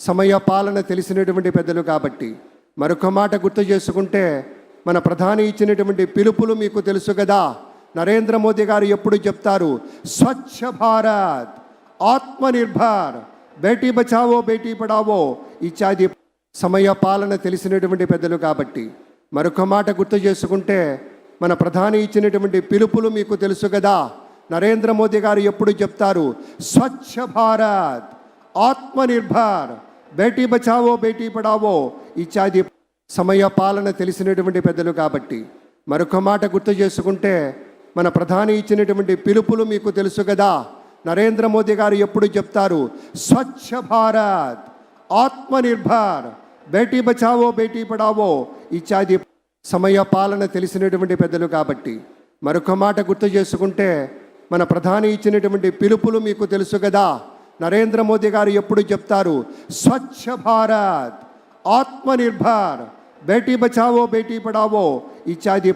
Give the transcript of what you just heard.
సమయ పాలన తెలిసినటువంటి పెద్దలు కాబట్టి మరొక మాట గుర్తు చేసుకుంటే మన ప్రధాని ఇచ్చినటువంటి పిలుపులు మీకు తెలుసు కదా. నరేంద్ర మోదీ గారు ఎప్పుడు చెప్తారు స్వచ్ఛ భారత్ ఆత్మనిర్భర్ బేటీ బచావో బేటీ పడావో ఇత్యాది సమయ పాలన తెలిసినటువంటి పెద్దలు కాబట్టి మరొక మాట గుర్తు చేసుకుంటే మన ప్రధాని ఇచ్చినటువంటి పిలుపులు మీకు తెలుసు కదా. నరేంద్ర మోదీ గారు ఎప్పుడు చెప్తారు స్వచ్ఛ భారత్ ఆత్మనిర్భర్ బేటీ బచావో బేటీ పడావో ఇత్యాది సమయ పాలన తెలిసినటువంటి పెద్దలు కాబట్టి. మరొక మాట గుర్తు చేసుకుంటే మన ప్రధాని ఇచ్చినటువంటి పిలుపులు మీకు తెలుసు కదా. నరేంద్ర మోదీ గారు ఎప్పుడు చెప్తారు స్వచ్ఛ భారత్ ఆత్మనిర్భర్ బేటీ బచావో బేటీ పడావో ఇత్యాది సమయ పాలన తెలిసినటువంటి పెద్దలు కాబట్టి. మరొక మాట గుర్తు చేసుకుంటే మన ప్రధాని ఇచ్చినటువంటి పిలుపులు మీకు తెలుసు కదా. నరేంద్ర మోదీ గారు ఎప్పుడు చెప్తారు స్వచ్ఛ భారత్ ఆత్మనిర్భర్ బేటీ బచావో బేటీ పడావో ఇత్యాది